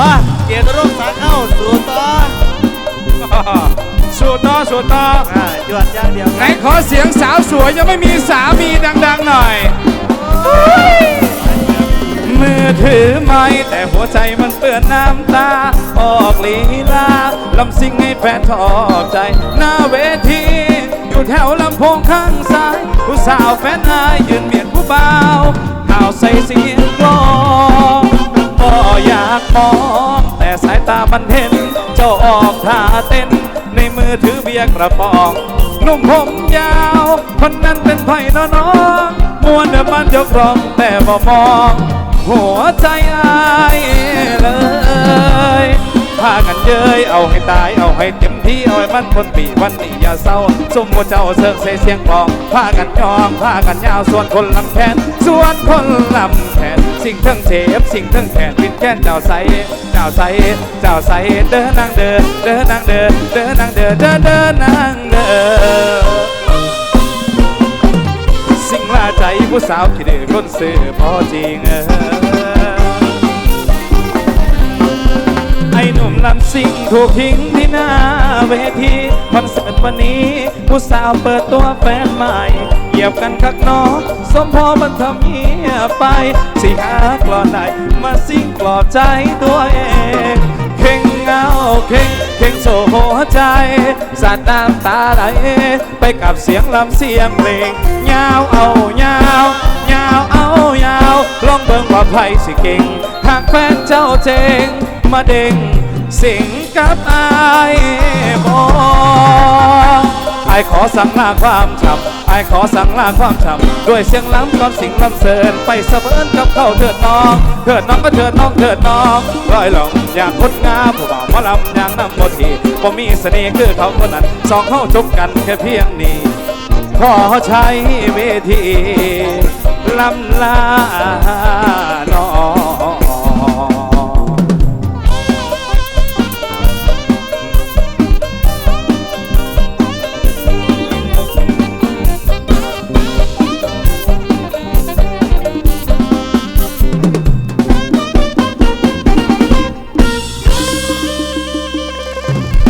มาเกียรติรุ่งสาเข้าสู่ต่อสูตรต่อสูตรต่ออ่าจวดอย่างเดียวไหนขอเสียงสาวสวยยังไม่มีสามีดัง ๆ หน่อย มือถือไม้แต่หัวใจมันเปื้อนน้ำตา ออกลีลาลำซิ่งให้แฟนชอบใจ หน้าเวที อยู่แถวลำโพงข้างซ้าย ผู้สาวแฟนอายยืนเมียนผู้เบาวข่าวใส่เสียงกลองก็อยา กมอง แต่สายตามันเห็น เจ้าออกท่าเต้น ในมือถือเบียร์กระป๋องหนุ่มผมยาว คนนั้นเป็นไผ่น้น้องมวนเดือมันยกรองแต่บ่มอง หัวใจอายเลยพากันเย้ยเอาให้ตายเอาให้เต็มที่เอาให้มันพ้นปีวันนี้อย่าเศร้าสมมติเจ้าเสิร์ฟเสียงกองพากันยองพากันยาวส่วนคนลำแขนส่วนคนลำแขน สิ่งทั้งเทปสิ่งทั้งแขนปินแค้นเจ้าใสเจ้าใสเจ้าใสเดินนางเดินเดินนางเดินเดินนางเดินเดินเดินนางเดินสิ่งลาใจผู้สาวที่ดื้อคนซื่อพอจริงเออไอ้หนุ่มลำซิ่งถูกทิ้งที่หน้าเวทีคอนเสิร์ตวันนี้ ผู้สาวเปิดตัวแฟนใหม่ ยียบกันคักน้องสมพอมันทำเงียบไป สิหากลอไหนมาซิ่งปลอบใจตัวเองเข่งเงาเข่งเข่งโซหัวใจสาดน้ำตาไหลไปกับเสียงลำเสียงเพลงยาวเอายาวยาวเอายาวลองเบิ่งว่าไผสิเก่งหากแฟนเจ้าเจงมาเด้งสิงกับอายบอ อายขอสั่งลาความช้ำไอายขอสั่งลาความช้ำด้วยเสียงล้ำก่อนสิ่งล้ำเสริญไปเสมิญกับเขาเถิดน้องเถิดน้องก็เถิดน้องเถิดน้องร้อยหลงอย่างคนงามผู้บ่าวมาลำอย่างน้ำบทีบ่มีเสน่ห์คือเขาคนนั้นสองเขาจบกันแค่เพียงนี้ขอใช้เวทีลำลา